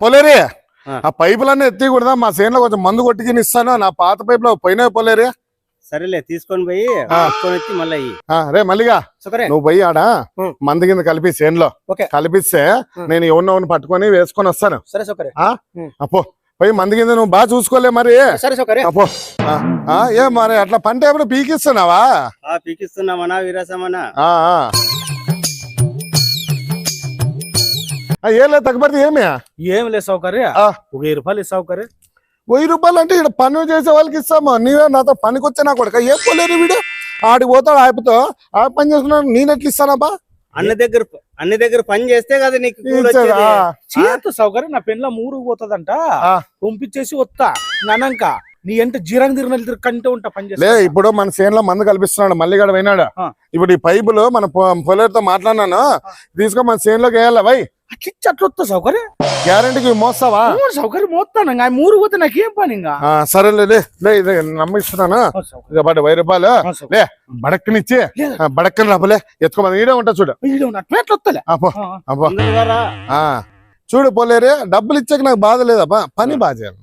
పొలేరి? ఆ. పైపులన్నీ ఎత్తికూడదా మా చేనులో కొంచెం మందు కొట్టుకుని ఇస్తాను నా పాత పైపులో పోయినాయి పొలేరి? సరేలే తీసుకొని పోయి వచ్చి మళ్ళీ రే మల్లిగా నువ్వు పోయి ఆడ. మందు కింద కలిపి ఓకే. కలిపిస్తే. నేను ఎవరినో పట్టుకొని వేసుకొని వస్తాను. సరే సౌకర్యం అప్పో పోయి మంది కింద నువ్వు బాగా చూసుకోలే మరి. అప్పో ఆ, ఏ మరి అట్లా పంట ఎప్పుడు పీకిస్తున్నావా? పీకిస్తున్నామనా వీరాసమనా? ఆ, ఏలే తగ్గబడితే ఏమి? ఏం లేదు సౌకర్య. వెయ్యి రూపాయలు సౌకర్య. వెయ్యి రూపాయలు అంటే ఇక్కడ పన్ను చేసే వాళ్ళకి ఇస్తామా. నీవే నాతో పనికి వచ్చే నా కొడుక? ఏం పోలేరు వీడు? ఆడికి పోతాడు ఆపితో ఆ పని చేసుకున్నాడు నేను ఎట్లా ఇస్తానబ్బా అన్న దగ్గర అన్ని దగ్గర పని చేస్తే కదా నీకు. చేత సౌకర్యం నా పెన్ల ఊరుకు పోతుందంట. పంపించేసి వస్తా. ననంక నీ ఎంత జీరంగ్ తిరిగిన కంటే ఉంటా పని లే ఇప్పుడు మన చేనులో మందు కల్పిస్తున్నాడు మల్లిగాడు పోయినాడు. ఇప్పుడు ఈ పైపులు మన పొలేరుతో మాట్లాడినాను. తీసుకొని మన చేనులోకి వేయాలి వై? అట్లిచ్చి అట్లా వస్తా సౌకర్యం? గ్యారంటీకి మోస్తావా? సౌకర్యం మోస్తాను ఇంకా ఊరు పోతే నాకేం పని ఇంకా ఆ, సరేలే లే లే ఇది నమ్మిస్తున్నాను. ఇక వెయ్యి రూపాయలు. లే బడక్కనిచ్చి. బడక్కని రాపలే. ఎత్తుకోమని ఈడే ఉంటా చూడు. అట్లా వస్తలే అబ్బో చూడు పోలేరే డబ్బులు ఇచ్చాక నాకు బాధ లేదబ్బా. పని చేయాలి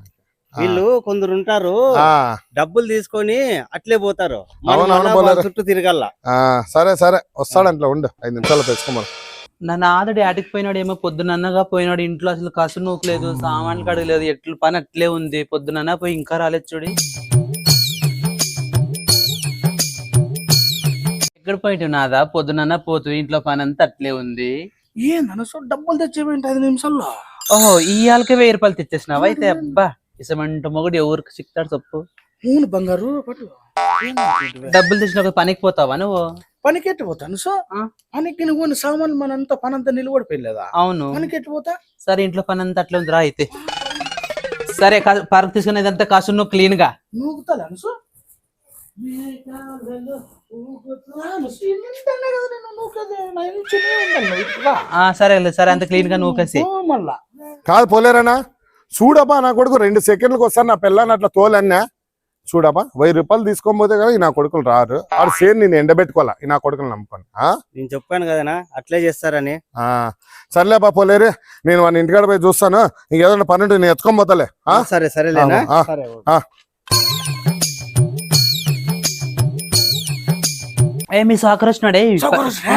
ఆ. వీళ్ళు కొందరు ఉంటారు ఆ, డబ్బులు తీసుకొని అట్లే పోతారు. చుట్టూ తిరగల ఆ, సరే సరే. వస్తాడంట్లో ఉండు. ఐదు నిమిషాలు తెచ్చుకోమను. నా నాద డాడీకి పోయినాడు ఏమో పొద్దునన్నగా పోయినాడు ఇంట్లో అసలు కసు నూకలేదు సామాన్లు కడగలేదు ఎట్లు పని అట్లే ఉంది పొద్దునన్న పోయి ఇంకా రాలేదు చూడి. ఎక్కడ పోయిటు నాదా? పొద్దునన్న పోతు ఇంట్లో పని అంతా అట్లే ఉంది. ఏందన్న సో డబ్బులు తెచ్చేవేంటి ఐదు నిమిషాల్లో? ఓహో ఇయ్యాలకే వెయ్యి రూపాయలు తెచ్చేసినావు? అయితే అబ్బా ఇసమంట మొగుడు ఎవరికి సిక్తాడు చెప్పు. బంగారు పట్టు. డబ్బులు తెచ్చిన ఒక పనికి పోతావా నువ్వు? పనికి ఎట్టు పోతాను సో ఆ. పనికి నువ్వు సామాన్లు మనంతా పనంతా నిలబడిపోయలేదా అవును. పనికి ఎట్టు పోతా? సరే ఇంట్లో పని అంతా అట్లే ఉంది రా అయితే. సరే పార్క్ తీసుకునేదంతా కాసు నువ్వు క్లీన్గా నూకుతాను సో? సరే సరే అంత క్లీన్గా నూకేసి. ఓ మళ్ళా. కాదు పోలేరనా చూడబ్బా నా కొడుకు రెండు సెకండ్లకు వస్తాను నా పిల్లని అట్లా తోలన్నా. చూడబ్బా వెయ్యి రూపాయలు తీసుకొని పోతే కదా నా కొడుకులు రారు. ఆడు సేమ్ నేను ఎండబెట్టుకోవాలా ఈ నా కొడుకులు నమ్ముకొని ఆ? నేను చెప్పాను కదనా అట్లే చేస్తారని. ఆ, సర్లేపా పోలేరే. నేను వాడిని ఇంటికాడ పోయి చూస్తాను. ఇంకేదైనా పని ఉంటే నేను ఎత్తుకొని పోతాలే ఆ? సరే సరేలేనా? ఆ, సరే ఆ. ఏ మీ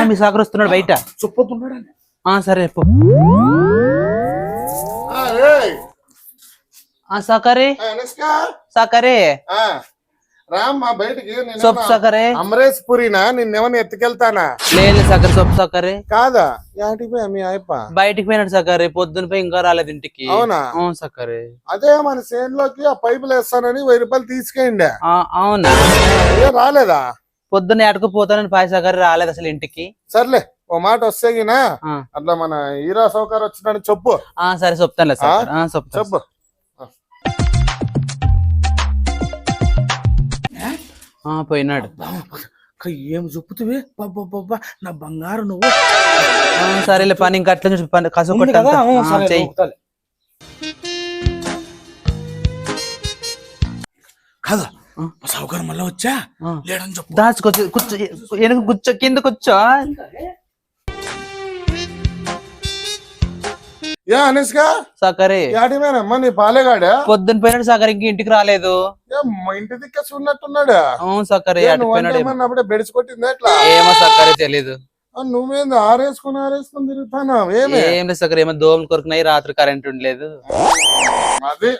మీ సాకర్ వస్తున్నాడు బయట. సరే సాకరే. సాకరే. రామ్మా బయటికి సొప్పు సాకరే. అమరేష్ పురినా నిన్నేమన్నా ఎత్తుకెళ్తానా? లేదు సాకర్ సొప్పు సాకరే. కాదా? యాటికి పోయా మీ అయిప బయటికి పోయినాడు సాకరే పొద్దున పోయి ఇంకా రాలేదు ఇంటికి. అవునా? అవును సాకరే. అదే మన చేనులోకి ఆ పైపులు వేస్తానని వెయ్యి రూపాయలు తీసుకెళ్ళండి. అవునా? ఏ రాలేదా? పొద్దున్న పోతానని పాయ సాకరే రాలేదు అసలు ఇంటికి. సర్లే ఓ మాట వస్తే. అట్లా మన హీరో సౌకర్యం వచ్చినాడు చెప్పు. ఆ సరే చెప్తానులే సాకర్. ఆ చెప్తాను. చెప్పు. పోయినాడు. ఏం చెప్పుతువి బాబా నా బంగారు నువ్వు. సరేలే పని ఇంకా అట్లా చూసి కసు కదా? చెయ్యి. కాదా సౌకర్యం మళ్ళీ వచ్చా. లేడని చెప్పు. దాచుకొచ్చు వెనక కూర్చో కింద కూర్చో. ఏ అనుష్క సాకరే. యాడిమేనమ్మా నీ పాలేగాడా? పొద్దున పోయినాడు సాకర్ ఇంక ఇంటికి రాలేదు. మా ఇంటి అవును అప్పుడే కొట్టింది ఎట్లా? ఏమో సక్కరే తెలీదు. ఆ, నువ్వేంది ఆరేసుకుని ఆరేసుకుని తిరుగుతాను? ఏమే? ఏం లేదు ఏమో దోమలు కొరుకున్నాయి రాత్రి కరెంట్ ఉండలేదు. అది.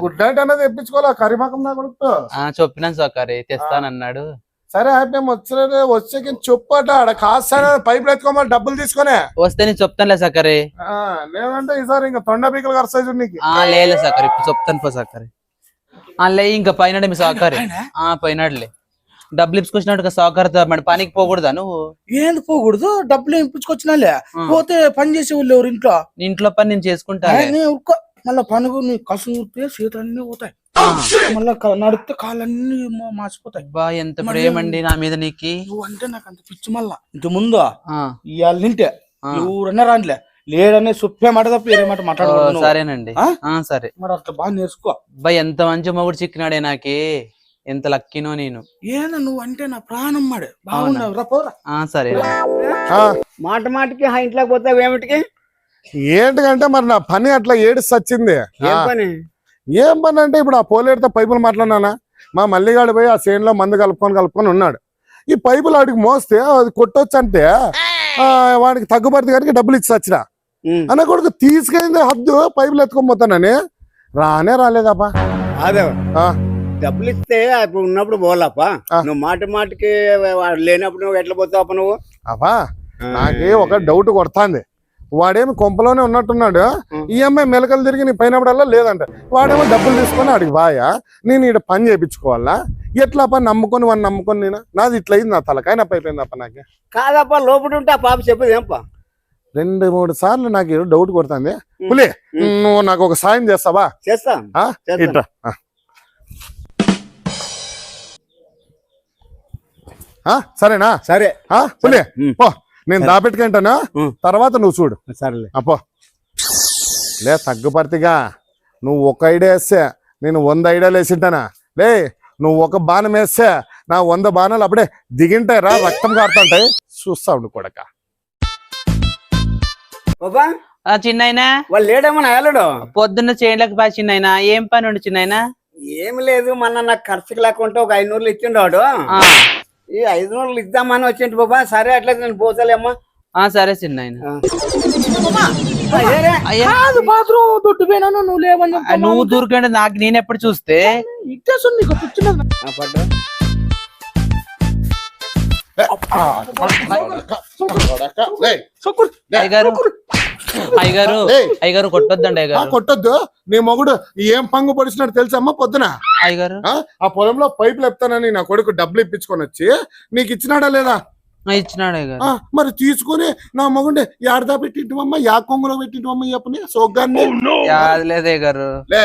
గుడ్ నైట్ అనేది తెప్పించుకోవాలా? కరిమాకం నా కొడుకు ఆ చెప్పినాను సక్కరే తెస్తానన్నాడు. సరే అయితే వచ్చే వచ్చే చెప్పట ఆడ కాస్తానే పైపులు ఎత్తుకోమని డబ్బులు తీసుకునే. వస్తే నేను చెప్తానులే సక్కరే ఆ, లేదంటే ఈసారి ఇంకా తొండ పీకలు చూడు నీకు. ఆ లేలే సక్కరే ఇప్పుడు చెప్తాను పో సక్కరే ఆ లే ఇంకా పైనాడు మీ సహకారి ఆ పోయినాడులే డబ్బులు ఇప్పుకొచ్చినట్టు సహకారితో పనికి పోకూడదా నువ్వు? ఏంది పోకూడదు? డబ్బులు ఇంపించుకొచ్చినాలే ఆ. పోతే పని చేసే వాళ్ళు ఎవరు ఇంట్లో? నీ ఇంట్లో పని నేను చేసుకుంటా మళ్ళా పనుగు నీ కసు ఊరితే చేతులన్నీ పోతాయి. మళ్ళా క- నడిస్తే కాళ్ళన్నీ మా- మాసిపోతాయి బా ఎంత ప్రేమండి నా మీద నీకి. నువ్వు అంటే నాకు అంత పిచ్చి మళ్ళా. ఇంత ముందు? ఆ, ఇవాళ నింటే. ఎవరన్నా రానిలే. లేడనే సుప్పే మాట తప్ప వేరే మాట నువ్వు. సరేనండి. సరే. మరి అట్లా బాగా నేర్చుకో. బా ఎంత మంచి మొగుడు చిక్కినాడే నాకి. ఎంత లక్కీనో నేను. ఏదో నువ్వు అంటే నా ప్రాణం మాడే. బాగున్నావు. రా పోరా. ఆ సరే ఆ, మాట మాటకి ఆ ఇంట్లోకి పోతావు ఏమిటికి ఏంటికంటే మరి నా పని అట్లా ఏడుసి వచ్చింది ఏం పని? ఏం పని అంటే ఇప్పుడు ఆ పోలేరుతో పైపులు మాట్లాడినానా? మా మల్లిగాడు పోయి ఆ చేనులో మందు కలుపుకొని కలుపుకొని ఉన్నాడు. ఈ పైపులు వాడికి మోస్తే అది కొట్టొచ్చు అంటే వాడికి తగ్గుపడితే కనుక డబ్బులు ఇచ్చి వచ్చిన కొడుకు తీసుకెళ్ళింది హద్దు పైపులు ఎత్తుకొని పోతానని. రానే రాలేదప్పా అదే. డబ్బులు ఇస్తే ఇప్పుడు ఉన్నప్పుడు పోలాపా. నువ్వు మాట మాటకి వాడు లేనప్పుడు నువ్వు ఎట్లా పోతావు నువ్వు? అబ్బా నాకే ఒక డౌట్ కొడతాంది. వాడేమి కొంపలోనే ఉన్నట్టున్నాడు. ఈఎంఐ మెలకలు తిరిగి నీ పైనప్పుడల్లా లేదంట. వాడేమో డబ్బులు తీసుకొని ఆడికి బాయా నేను ఈడ పని చేయించుకోవాలా ఎట్లా పని నమ్ముకొని వాడిని నమ్ముకొని నేను? నాది ఇట్లా అయింది నా తలకాయ నొప్పి అయిపోయింది అప్ప నాకు. కాదప్పా లోపల ఉంటే ఆ పాప చెప్పేది ఏంపా? రెండు మూడు సార్లు నాకు ఏదో డౌట్ కొడుతుంది. పులి నువ్వు నాకు ఒక సాయం చేస్తావా? చేస్తా. ఇట్రా. సరేనా? సరే. పులి. పో. నేను దాపెట్టుకుంటాను. తర్వాత నువ్వు చూడు. సరేలే. అప్పో. లే తగ్గుపర్తిగా నువ్వు ఒక ఐడియా వేస్తే నేను వంద ఐడియాలు వేసింటానా? లే నువ్వు ఒక బాణం వేస్తే నా వంద బాణాలు అప్పుడే దిగింటాయి రా రక్తం కారుతుంటాయి. చూస్తా ఉండు కొడక. బాబా ఆ చిన్నైనా వాళ్ళు లేడేమన్నా వెళ్ళడు పొద్దున్న చేయలేక పా చిన్నైనా ఏం పని ఉండు చిన్నైనా ఏమి లేదు మొన్న నాకు ఖర్చుకి లేకుంటే ఒక ఐదు నూరులు ఇచ్చిండు వాడు. ఆ, ఈ ఐదు నూరులు ఇద్దామని వచ్చిండు బాబా. సరే అట్లా నేను పోతలేమ్మా. ఆ, సరే చిన్నైనా అయ్యా. కాదు బాత్రూమ్ దొడ్డు పోయినాను నువ్వు లేవని నువ్వు దూరకండి నాకు నేను ఎప్పుడు చూస్తే? పిచ్చినది పడ్డా. అయ్యగారు అయ్యగారు కొట్టొద్దండి ఆ, అయ్యగారు కొట్టొద్దు. నీ మొగుడు ఏం పంగు పొడిచినట్టు తెలుసమ్మా పొద్దున? అయ్యగారు. ఆ? పొలంలో పైపులు ఎత్తానని నా కొడుకు డబ్బులు ఇప్పించుకొని వచ్చి నీకు ఇచ్చినాడా లేదా? ఇచ్చినాడు మరి తీసుకుని నా మొగుండే యాడదా పెట్టింటివమ్మా యా కొంగులో పెట్టింటివమ్మా చెప్పని సోగ్గాన్ని? యాది లేదు అయ్యగారు. లే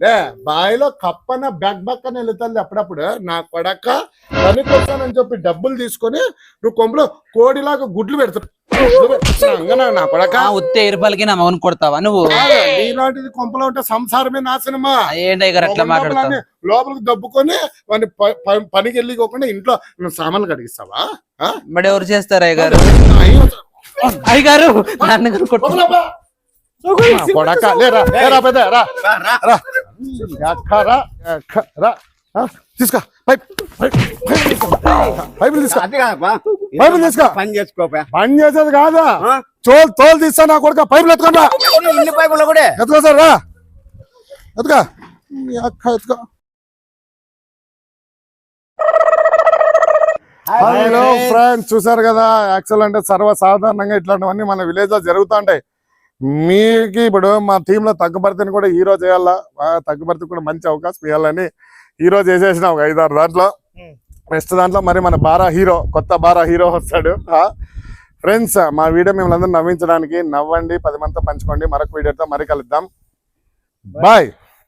లే బావిలో కప్పన బ్యాక్ బక్కన వెళ్తుంది అప్పుడప్పుడు. నా కొడక పనికొస్తానని చెప్పి డబ్బులు తీసుకొని నువ్వు కొంపలో కోడిలాగా గుడ్లు పెడతావు నా కొడక? ఆ ఉత్తే ఇరుపలకి నా మగన్ కొడతావా నువ్వు? కాదు, నీలాంటిది కొంపలో ఉంటే సంసారమే నాశనమా ఏంటి అయ్యగారు అట్లా మాట్లాడతావు? లోపలికి దబ్బుకొని వాడిని పనికి వెళ్ళికోకుండా ఇంట్లో నువ్వు సామాన్లు కడిగిస్తావా? ఆ? మరి ఎవరు చేస్తారు అయ్యగారు? అయ్యో, అయ్యగారు నాన్నగారు. నా కొడక. లేరా లేరా పెద్ద రా. రా. తీసుకో. పైప్. తీసుకో. పైపులు తీసుకో. పని చేసుకోపా. పని చేసేది కాదా? తోలు తోలు తీస్తా నా కొడుక పైపులు ఎత్తుకోండి. రా. ఇన్ని పైపులు కూడా. ఎత్తుకో సార్ రా. ఎత్తుకో. అక్క ఎత్తుకో. హలో ఫ్రెండ్స్ చూసారు కదా యాక్చువల్ అంటే సర్వసాధారణంగా ఇట్లాంటివన్నీ మన విలేజ్లో జరుగుతుంటాయి. మీకు ఇప్పుడు మా టీమ్లో తగ్గుబడితేని కూడా హీరో చేయాలా? తగ్గుబడితే కూడా మంచి అవకాశం ఇవ్వాలని హీరో చేసేసిన ఒక ఐదారు దాంట్లో. నెక్స్ట్ దాంట్లో మరి మన బారా హీరో కొత్త బారా హీరో వస్తాడు. ఫ్రెండ్స్ మా వీడియో మిమ్మల్ని అందరూ నవ్వించడానికి నవ్వండి పది మందితో పంచుకోండి. మరొక వీడియోతో మరి కలుద్దాం. బాయ్